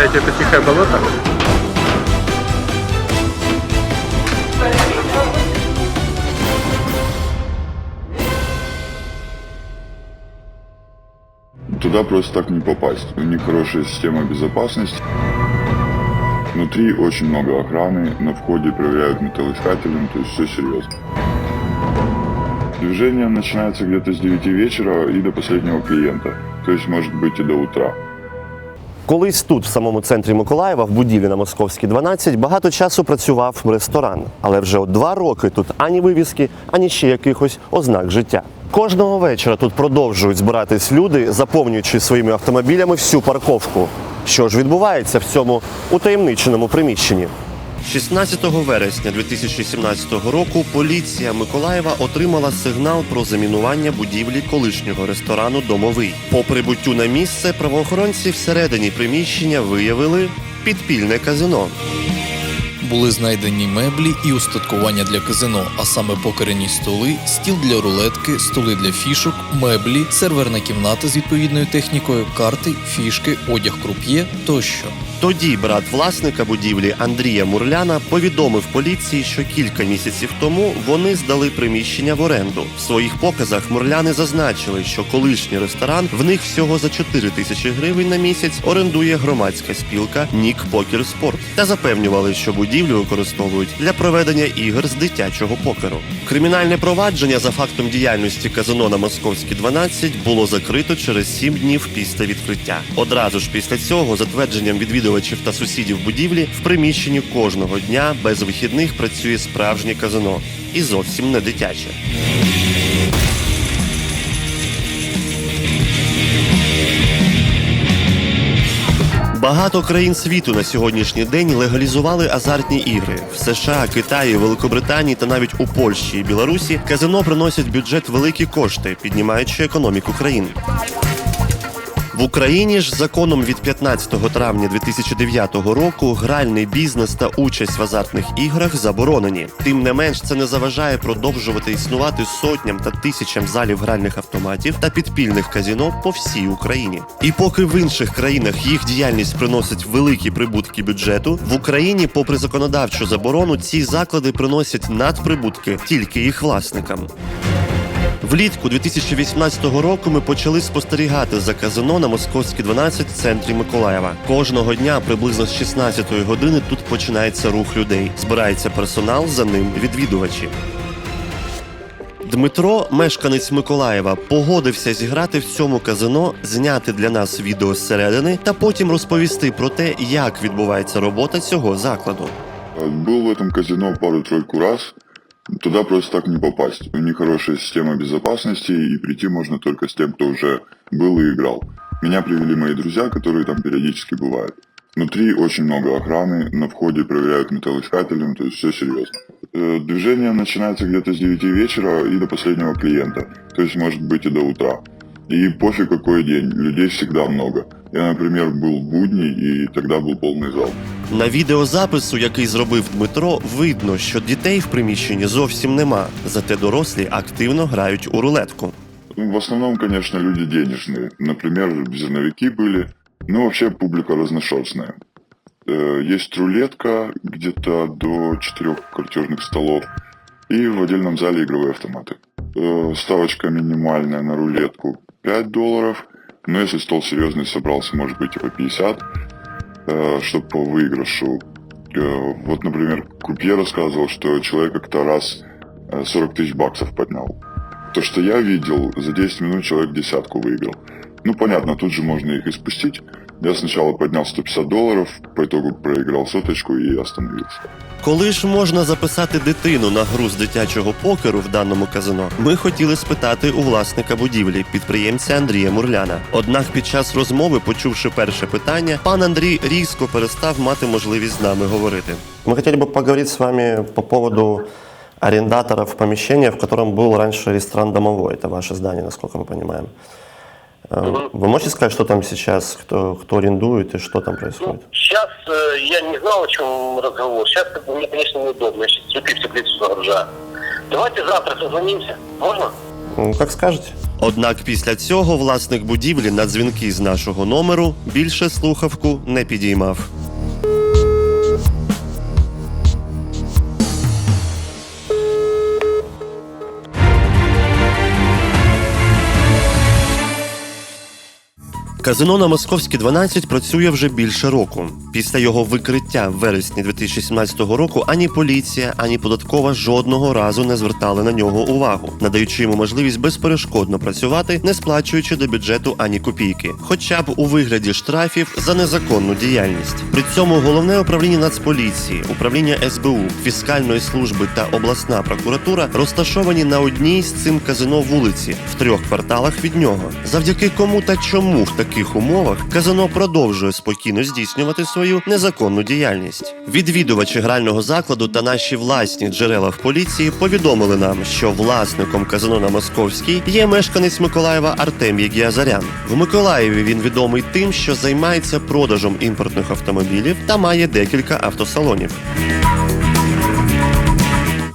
Считаете, это тихое болото? Туда просто так не попасть. У них хорошая система безопасности. Внутри очень много охраны, на входе проверяют металлоискателем, то есть все серьезно. Движение начинается где-то с 9 вечера и до последнего клиента, то есть может быть и до утра. Колись тут, в самому центрі Миколаєва, в будівлі на Московській 12, багато часу працював ресторан. Але вже от два роки тут ані вивіски, ані ще якихось ознак життя. Кожного вечора тут продовжують збиратись люди, заповнюючи своїми автомобілями всю парковку. Що ж відбувається в цьому утаємниченому приміщенні? 16 вересня 2017 року поліція Миколаєва отримала сигнал про замінування будівлі колишнього ресторану Домовий. По прибуттю на місце правоохоронці всередині приміщення виявили підпільне казино. Були знайдені меблі і устаткування для казино, а саме покерені столи, стіл для рулетки, столи для фішок, меблі, серверна кімната з відповідною технікою, карти, фішки, одяг круп'є тощо. Тоді брат власника будівлі Андрія Мурляна повідомив поліції, що кілька місяців тому вони здали приміщення в оренду. В своїх показах мурляни зазначили, що колишній ресторан в них всього за 4 тисячі гривень на місяць орендує громадська спілка Нік Покер Спорт та запевнювали, що будівлю використовують для проведення ігор з дитячого покеру. Кримінальне провадження за фактом діяльності казино на Московській 12 було закрито через 7 днів після відкриття. Одразу ж після цього, затвердженням відвідувачів та сусідів будівлі, в приміщенні кожного дня без вихідних працює справжнє казино і зовсім не дитяче. Багато країн світу на сьогоднішній день легалізували азартні ігри. В США, Китаї, Великобританії та навіть у Польщі і Білорусі казино приносять бюджет великі кошти, піднімаючи економіку країн. В Україні ж законом від 15 травня 2009 року гральний бізнес та участь в азартних іграх заборонені. Тим не менш, це не заважає продовжувати існувати сотням та тисячам залів гральних автоматів та підпільних казіно по всій Україні. І поки в інших країнах їх діяльність приносить великі прибутки бюджету, в Україні, попри законодавчу заборону, ці заклади приносять надприбутки тільки їх власникам. Влітку 2018 року ми почали спостерігати за казино на Московській 12 в центрі Миколаєва. Кожного дня приблизно з 16 години тут починається рух людей. Збирається персонал, за ним відвідувачі. Дмитро, мешканець Миколаєва, погодився зіграти в цьому казино, зняти для нас відео зсередини та потім розповісти про те, як відбувається робота цього закладу. Э, Был в этом казино пару-тройку раз. Туда просто так не попасть. У них хорошая система безопасности, и прийти можно только с тем, кто уже был и играл. Меня привели мои друзья, которые там периодически бывают. Внутри очень много охраны, на входе проверяют металлоискателем, то есть все серьезно. Э, Движение начинается где-то с 9 вечера и до последнего клиента, то есть может быть и до утра. И пофиг какой день, людей всегда много. Я, например, был в будни, и тогда был полный зал. На відеозапису, який зробив Дмитро, видно, що дітей в приміщенні зовсім нема, зате дорослі активно грають у рулетку. Ну, В основном, конечно, люди денежные. Например, зерновики были. Ну, вообще публика разношерстная. Э, Есть рулетка где-то до четырех картежных столов. И в отдельном зале игровые автоматы. Э, Ставочка минимальная на рулетку 5 долларов. Но если стол серьезный собрался, может быть и по 50. Чтобы по выигрышу. Э, Вот, например, Купье рассказывал, что человек как-то раз э, 40 тысяч баксов поднял. То, что я видел, за 10 минут человек десятку выиграл. Ну, понятно, тут же можно их и спустить. Я сначала поднял 150 долларов, по итогу проиграл соточку и остановился. Коли ж можна записати дитину на гру з дитячого покеру в даному казино, ми хотіли спитати у власника будівлі, підприємця Андрія Мурляна. Однак під час розмови, почувши перше питання, пан Андрій різко перестав мати можливість з нами говорити. Ми хотіли б поговорити з вами по поводу арендаторов помещения, в котором был раньше ресторан «Домовой». Это ваше здание, насколько мы понимаем. Э, Вы можете сказать, что там сейчас, кто, кто арендует и что там происходит? Сейчас э, я не знал, о чем разговор. Сейчас как бы, мне, конечно, неудобно. Я сейчас цветы в теплицу загружаю. Давайте завтра созвонимся. Можно? Ну, как скажете. Однак після цього власник будівлі на дзвінки з нашого номеру більше слухавку не підіймав. Казино на Московській 12 працює вже більше року. Після його викриття в вересні 2017 року ані поліція, ані податкова жодного разу не звертали на нього увагу, надаючи йому можливість безперешкодно працювати, не сплачуючи до бюджету ані копійки, хоча б у вигляді штрафів за незаконну діяльність. При цьому головне управління Нацполіції, управління СБУ, фіскальної служби та обласна прокуратура розташовані на одній з цим казино вулиці в трьох кварталах від нього. Завдяки кому та чому в таких умовах казино продовжує спокійно здійснювати свою незаконну діяльність. Відвідувачі грального закладу та наші власні джерела в поліції повідомили нам, що власником казино на Московській є мешканець Миколаєва Артем Єгіазарян. В Миколаєві він відомий тим, що займається продажем імпортних автомобілів та має декілька автосалонів.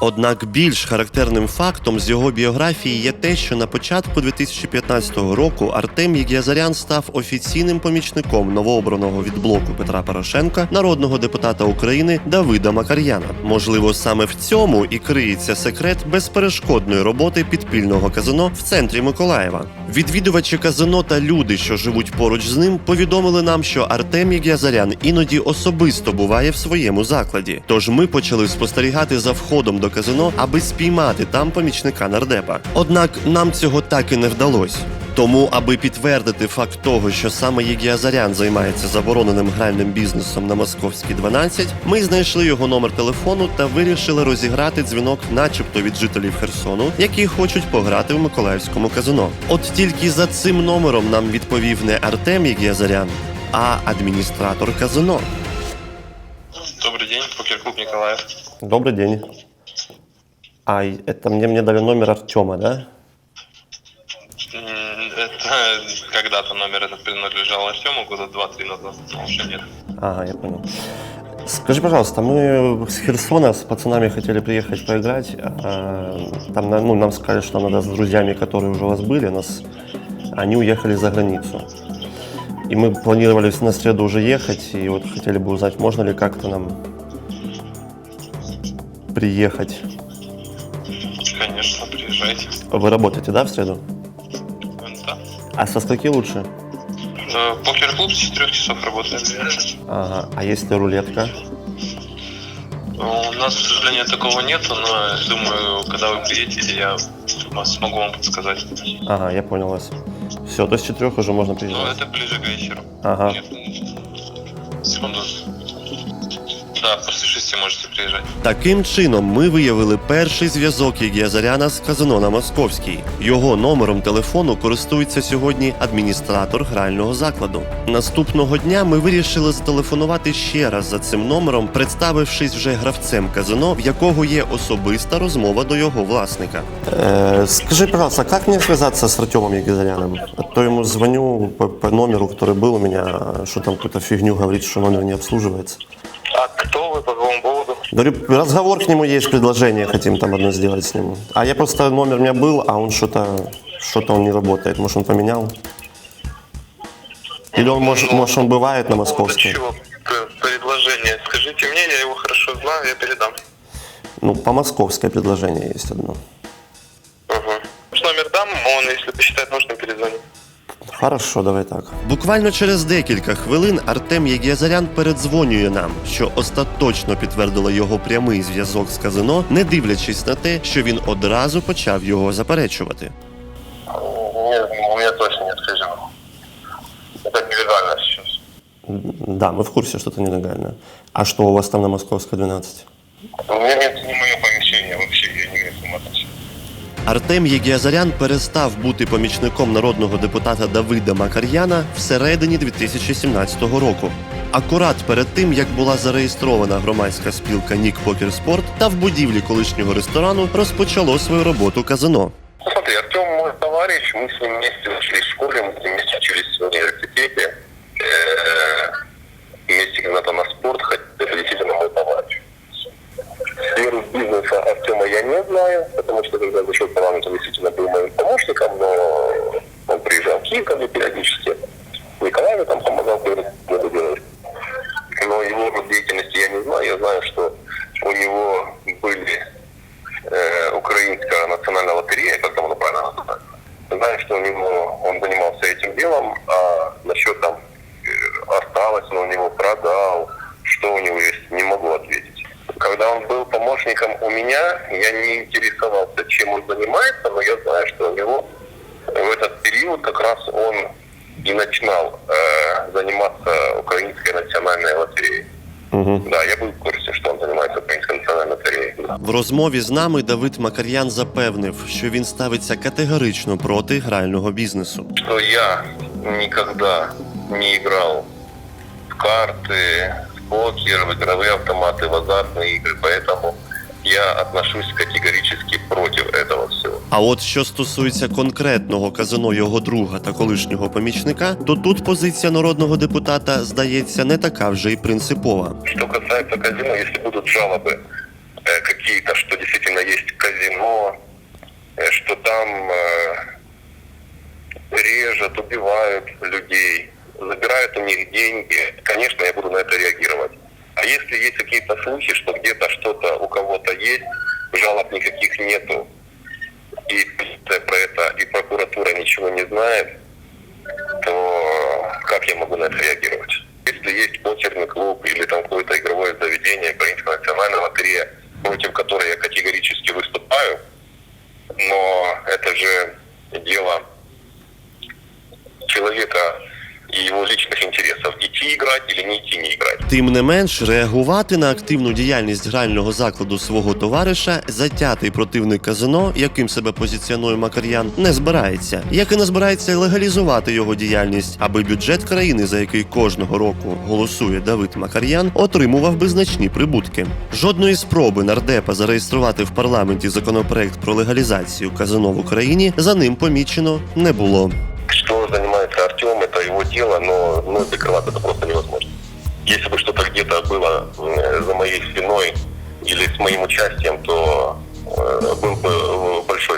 Однак більш характерним фактом з його біографії є те, що на початку 2015 року Артем Єгязарян став офіційним помічником новообраного від блоку Петра Порошенка народного депутата України Давида Макар'яна. Можливо, саме в цьому і криється секрет безперешкодної роботи підпільного казино в центрі Миколаєва. Відвідувачі казино та люди, що живуть поруч з ним, повідомили нам, що Артем Єгязарян іноді особисто буває в своєму закладі. Тож ми почали спостерігати за входом до казино, аби спіймати там помічника нардепа. Однак нам цього так і не вдалося. Тому, аби підтвердити факт того, що саме Єгіазарян займається забороненим гральним бізнесом на Московській 12, ми знайшли його номер телефону та вирішили розіграти дзвінок, начебто від жителів Херсону, які хочуть пограти в Миколаївському казино. От тільки за цим номером нам відповів не Артем Єгіазарян, а адміністратор казино. Добрый день, покер-клуб Николаев. Добрый день. А, и это мне, мне дали номер Артема, да? Когда-то номер этот принадлежал Артему года два-три назад, но уже нет. Ага, я понял. Скажи, пожалуйста, мы с Херсона с пацанами хотели приехать поиграть. а, Там, ну, нам сказали, что надо с друзьями, которые уже у вас были, нас, они уехали за границу. И мы планировали на среду уже ехать, и вот хотели бы узнать, можно ли как-то нам приехать. Конечно, приезжайте. Вы работаете, да, в среду? А со скольки лучше? Э, Покер-клуб с 4 часов работает. Ага. А если рулетка? У нас, к сожалению, такого нету, но думаю, когда вы приедете, я смогу вам подсказать. Ага, я понял вас. Все, то есть четырех уже можно Но приезжать. это ближе к вечеру. Ага. Нет. Секунду. Да, после шести можете приезжать. Таким чином, ми виявили перший зв'язок Єгіазаряна з казино на Московській. Його номером телефону користується сьогодні адміністратор грального закладу. Наступного дня ми вирішили зателефонувати ще раз за цим номером, представившись вже гравцем казино, в якого є особиста розмова до його власника. Э, скажи, пожалуйста, как мне связаться с Артемом Егизаряном? А то ему звоню по, по номеру, который был у меня, что там какую-то фигню говорит, что номер не обслуживается. А кто вы по какому поводу? Говорю, разговор к нему есть, предложение хотим там одно сделать с ним. А я просто номер у меня был, а он что-то что-то он не работает. Может, он поменял? Или он, может, может он бывает на московской? Чего п- предложение? Скажите мне, я его хорошо знаю, я передам. Ну, по московское предложение есть одно. Угу. Номер дам, он, если посчитает нужным, перезвонит. Хорошо, давай так. Буквально через декілька хвилин Артем Єгіазарян передзвонює нам, що остаточно підтвердило його прямий зв'язок з казино, не дивлячись на те, що він одразу почав його заперечувати. Нет, у меня точно нет казино. Это нелегально сейчас. Да, мы в курсе, что это нелегально. А что у вас там на Московской 12? У меня нет ни мое помещение Артем Єгіазарян перестав бути помічником народного депутата Давида Макар'яна всередині 2017 року. Акурат перед тим, як була зареєстрована громадська спілка Нік Покер Спорт, та в будівлі колишнього ресторану розпочало свою роботу казино. Ну, смотри, Артем мой товарищ, мы с ним вместе учились в школе, мы с ним вместе учились в университете, Сферу бизнеса Артема я не знаю, помощником у меня, я не интересовался, чем он занимается, но я знаю, что у него в этот период как раз он и начинал э, заниматься Украинской национальной лотереей. Да, я был в курсе, что он занимается Украинской национальной лотереей. Да. В розмові з нами Давид Макар'ян запевнив, що він ставиться категорично проти грального бізнесу. что я никогда не играл в карты, в покер, в игровые автоматы, в азартные игры, поэтому я отношусь категорически против этого всего. А от що стосується конкретного казино його друга та колишнього помічника, то тут позиція народного депутата здається не така вже й принципова. Что касается казино, если будут жалобы э, какие-то, что действительно есть казино, э, что там э, режут, убивают людей, забирают у них деньги, конечно, я буду на это реагировать. А если есть какие-то слухи, что где-то что-то у кого-то есть, жалоб никаких нету, и про это, и прокуратура ничего не знает, то как я могу на это реагировать? Если есть покерный клуб или там какое-то игровое заведение, Украинская национальная лотерея, против которой я категорически выступаю, но это же дело человека и его личных интересов. Идти играть или не идти не играть. Тим не менш, реагувати на активну діяльність грального закладу свого товариша затятий противник казино, яким себе позиціонує Макар'ян, не збирається, як і не збирається легалізувати його діяльність, аби бюджет країни, за який кожного року голосує Давид Макар'ян, отримував би значні прибутки. Жодної спроби нардепа зареєструвати в парламенті законопроект про легалізацію казино в Україні за ним помічено не було дело, но ну, закрывать это просто невозможно. Если бы что-то где-то было э, за моей спиной или с моим участием, то э, был бы э, большой